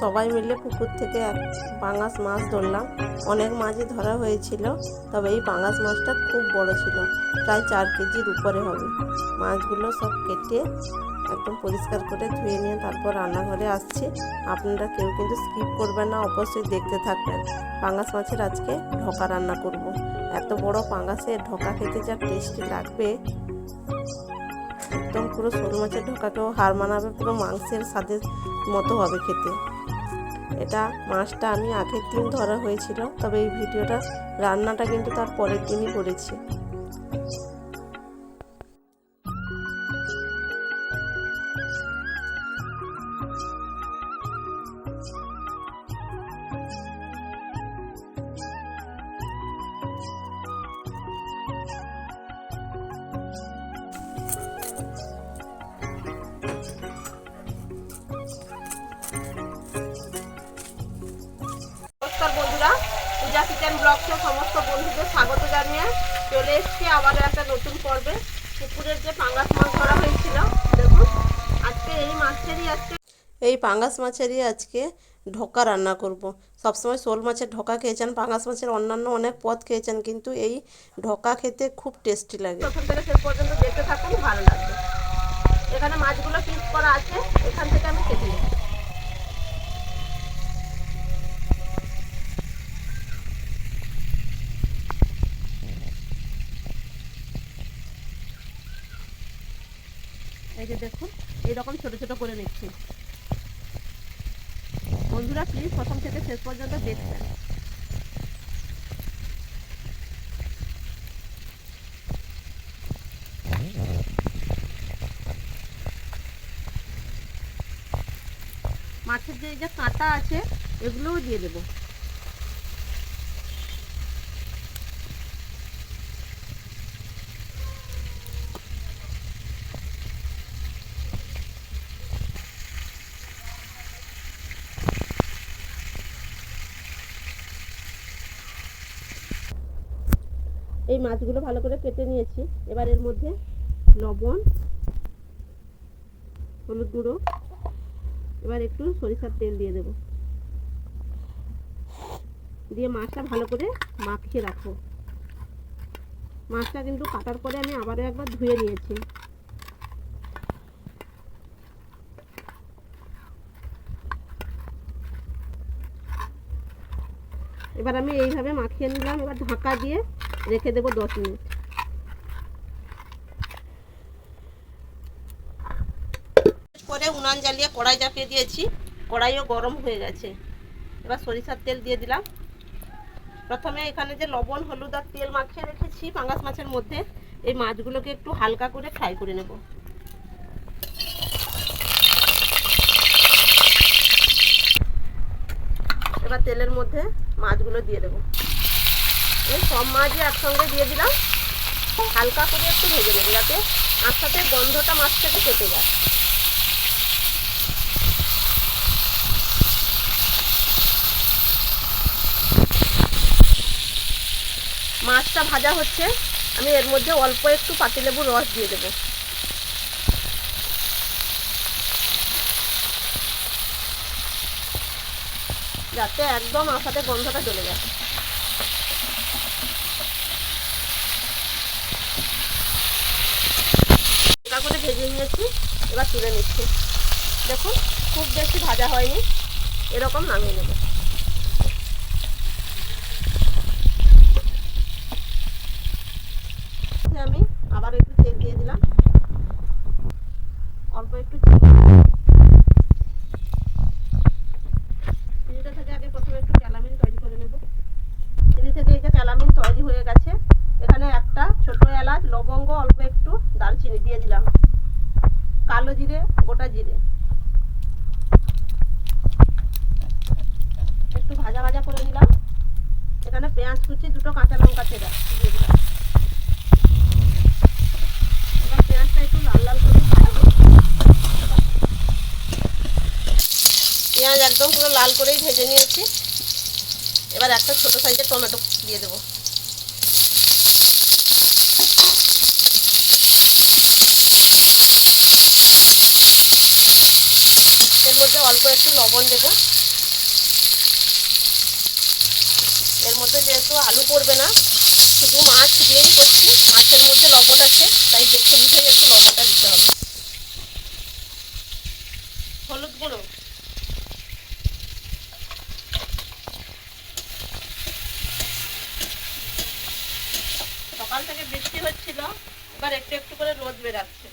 সবাই মিলে পুকুর থেকে এক পাঙাশ মাছ ধরলাম। অনেক মাছই ধরা হয়েছিল, তবে এই পাঙাশ মাছটা খুব বড় ছিল, প্রায় চার কেজির উপরে হবে। মাছগুলো সব কেটে একদম পরিষ্কার করে ধুয়ে নিয়ে তারপর রান্নাঘরে আসছি। আপনারা কেউ কিন্তু স্কিপ করবেন না, অবশ্যই দেখতে থাকবেন। পাঙাশ মাছের আজকে ঢোকা রান্না করব। এত বড় পাঙাশের ঢোকা খেতে যা টেস্টি লাগবে। একদম পুরো সরু মাছের ঢোকাকেও হার মানাবে পুরো মাংসের স্বাদের মতো হবে খেতে। এটা মাছটা আমি আগের দিন ধরা হয়েছিল, তবে এই ভিডিওটা, রান্নাটা কিন্তু তার পরের দিনই করেছি। পূজা কিচেন ব্লগসে সমস্ত বন্ধুদের স্বাগত জানিয়ে চলে এসেছি আবার একটা নতুন পর্বে। পুকুরের যে পাঙ্গাস মাছ ধরা হয়েছিল দেখুন আজকে এই মাছেরই আজকে এই পাঙ্গাস মাছেরই আজকে ঢোকা রান্না করব। সবসময় শোল মাছের ঢোকা খেয়েছেন পাঙ্গাস মাছের অন্যান্য অনেক পদ খেয়েছেন কিন্তু এই ঢোকা খেতে খুব টেস্টি লাগে। প্রথম থেকে শেষ পর্যন্ত দেখতে থাকুন ভালো লাগবে। এখানে মাছগুলো পিস করা আছে এখান থেকে আমি কেটে নেব এই যে দেখুন, এইরকম ছোট ছোট করে নিচ্ছি। বন্ধুরা প্লিজ প্রথম থেকে শেষ পর্যন্ত দেখবেন। মাছের যে কাঁটা আছে, এগুলোও দিয়ে দেবো। এই মাছগুলো ভালো করে কেটে নিয়েছি। এবার এর মধ্যে লবণ, হলুদ গুঁড়ো, এবার একটু সরিষার তেল দিয়ে দেব। দিয়ে মাছটা ভালো করে মাখিয়ে রাখব। মাছটা কিন্তু কাটার পরে আমি আবারও একবার ধুয়ে নিয়েছি। এবার আমি এইভাবে মাখিয়ে নিলাম। এবার ঢাকা দিয়ে রেখে দেবো দশ মিনিট। করে উনান জ্বালিয়ে কড়াই চাপিয়ে দিয়েছি। কড়াইও গরম হয়ে গেছে। এবার সরিষার তেল দিয়ে দিলাম। প্রথমে এখানে যে লবণ, হলুদ আর তেল মাখিয়ে রেখেছি পাঙ্গাস মাছের মধ্যে, এই মাছগুলোকে একটু হালকা করে ফ্রাই করে নেব। এবার তেলের মধ্যে মাছগুলো দিয়ে দেবো। এই সব মাছই একসঙ্গে দিয়ে দিলাম। হালকা করে একটু ভেজে নেবে যাতে সাথে গন্ধটা মাছ থেকে কেটে যায়। মাছটা ভাজা হচ্ছে। আমি এর মধ্যে অল্প একটু পাতিলেবুর রস দিয়ে দেবো। যাতে একদম আসাতে গন্ধটা চলে যায় হালকা করে ভেজে নিয়েছি এবার তুলে নিচ্ছি। দেখুন খুব বেশি ভাজা হয়নি এরকম নামিয়ে নেব আমি আবার একটু তেল দিয়ে দিলাম অল্প একটু চিনি চিনিটা থেকে আগে প্রথমে একটু ক্যালামিন তৈরি করে নেব চিনি থেকে এই যে ক্যালামিন তৈরি হয়ে গেছে এখানে একটা ছোট এলাচ লবঙ্গ অল্প একটু দারচিনি দিয়ে দিলাম কালো জিরে, গোটা জিরে। একটু ভাজা ভাজা করে নিলাম। এখানে পেঁয়াজ কুচি, দুটো কাঁচা লঙ্কা চেরা দিয়ে দিলাম। এবার পেঁয়াজটা একটু লাল লাল করে পেঁয়াজ একদম পুরো লাল করেই ভেজে নিয়েছি। এবার একটা ছোট সাইজের টমেটো দিয়ে দেবো এর মধ্যে অল্প একটু লবণ দেবো। এর মধ্যে যেহেতু আলু পড়বে না, শুধু মাছ দিয়েই করছি মাছের মধ্যে লবণ আছে, তাই দেখে বুঝেই একটু লবণটা দিতে হবে হলুদ গুঁড়ো সকাল থেকে বৃষ্টি হচ্ছিল এবার একটু একটু করে রোদ বেরাচ্ছে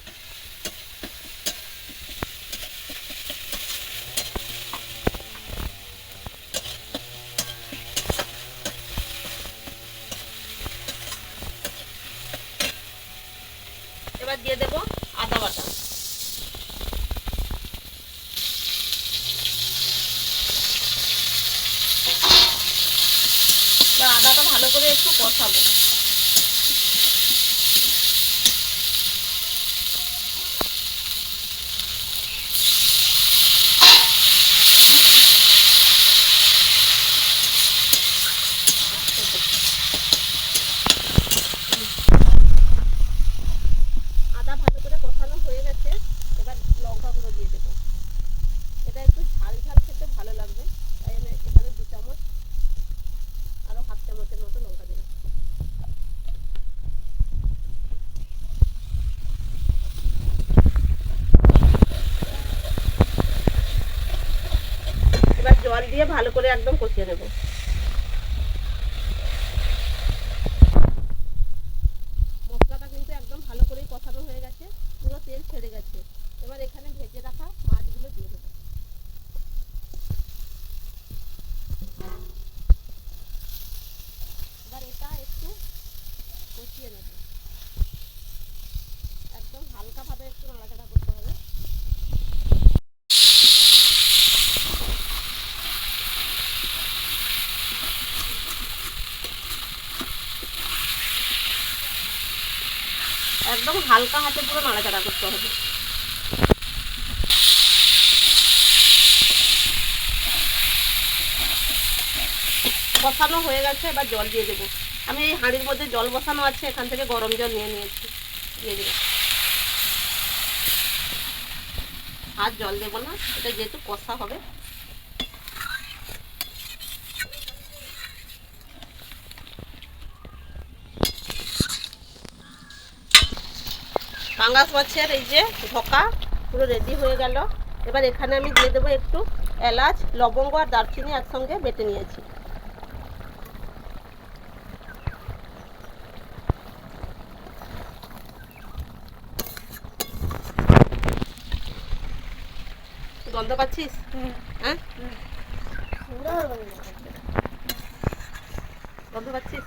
এবার দিয়ে দেবো আদা বাটা এবার আদাটা ভালো করে একটু কষাবো আদা ভালো করে কষানো হয়ে গেছে এবার লঙ্কা গুঁড়ো দিয়ে দেবো এটা একটু ঝাল ঝাল খেতে ভালো লাগবে তাই আমি এখানে দু চামচ আরও হাফ চামচের মতো লঙ্কা দিলাম এবার জল দিয়ে ভালো করে একদম কষিয়ে নেব মশলাটা কিন্তু একদম ভালো করেই কষানো হয়ে গেছে পুরো তেল ছেড়ে গেছে এবার এখানে ভেজে রাখা মাছগুলো দিয়ে দেবো এবার এটা একটু কষিয়ে নেব একদম হালকাভাবে একটু নাড়াচাড়া করতে হবে একদম হালকা হাতে পুরো নাড়াচাড়া করতে হবে। বসানো হয়ে গেছে, এবার জল দিয়ে দেবো। আমি এই হাঁড়ির মধ্যে জল বসানো আছে, এখান থেকে গরম জল নিয়ে নিয়েছি। দিয়ে দেবো। আর জল দেবো না, এটা যেহেতু কষা হবে। পাঙ্গাস মাছের এই যে ঢোকা পুরো রেডি হয়ে গেল। এবার এখানে আমি দিয়ে দেবো একটু এলাচ লবঙ্গ আর দারচিনি একসঙ্গে বেটে নিয়েছি। গন্ধ পাচ্ছিস? হ্যাঁ? গন্ধ পাচ্ছিস?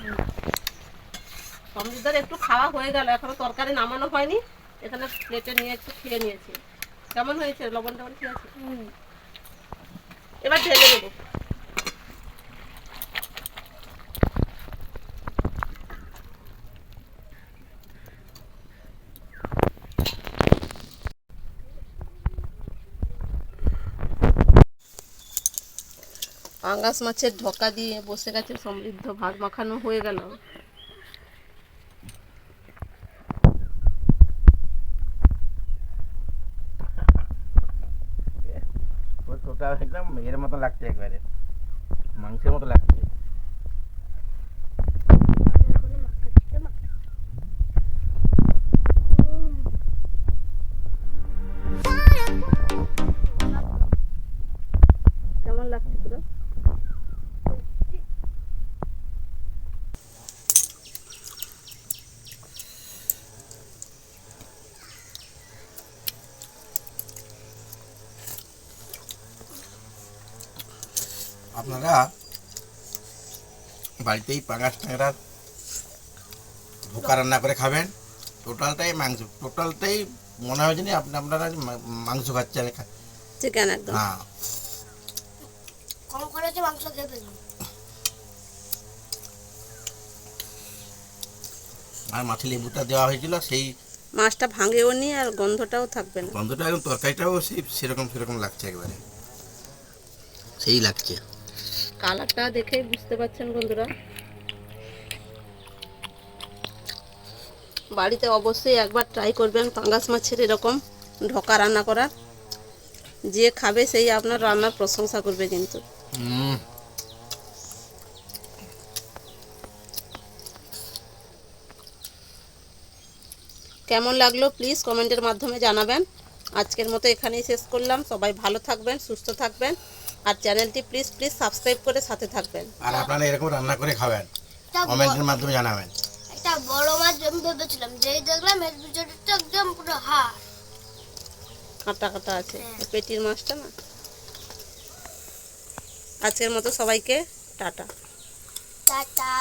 সমৃদ্ধর একটু খাওয়া হয়ে গেল এখনও তরকারি নামানো হয়নি। এখানে প্লেটে নিয়ে একটু খেয়ে নিয়েছি। কেমন হয়েছে? লবণ টবণ ঠিক আছে? এবার ঢেলে দেবো। পাঙ্গাস মাছের ঢোকা দিয়ে বসে গেছে সমৃদ্ধ। ভাত মাখানো হয়ে গেল ওটা একদম এর মতো লাগছে একবারে মাংসের মতো লাগছে আপনারা বাড়িতেই পাঙাশ ট্যাংরা ভোকা রান্না করে খাবেন। টোটালটাই মাংস টোটালটাই মনে হয় জানি আপনি আপনারা মা- মাংস খাচ্ছেন চিকেন একদম। হ্যাঁ। কম মাংস খেতে আর মাছে লেবুটা দেওয়া হয়েছিল সেই মাছটা ভাঙেও নি আর গন্ধটাও থাকবে না। গন্ধটা একদম তরকারিটাও সেই সেরকম সেরকম লাগছে একবারে। সেই লাগছে। কালারটা দেখেই বুঝতে পারছেন বন্ধুরা? বাড়িতে অবশ্যই একবার ট্রাই করবেন পাঙ্গাস মাছের এরকম ঢোকা রান্না করার। যে খাবে সেই আপনার রান্নার প্রশংসা করবে কিন্তু। কেমন লাগল প্লিজ কমেন্টের মাধ্যমে জানাবেন। আজকের মতো এখানেই শেষ করলাম। সবাই ভালো থাকবেন সুস্থ থাকবেন। আর চ্যানেলটি প্লিজ প্লিজ সাবস্ক্রাইব করে সাথে থাকবেন। আর আপনারা এরকম রান্না করে খাবেন কমেন্টের মাধ্যমে জানাবেন। একটা বড় মাছ আমি ভেবেছিলাম যেই দেখলাম এর ভিতরটা একদম পুরো হাড়। কাঁটা কাঁটা আছে। হ্যাঁ। পেটির মাছটা না? আজকের মতো সবাইকে টাটা। টাটা।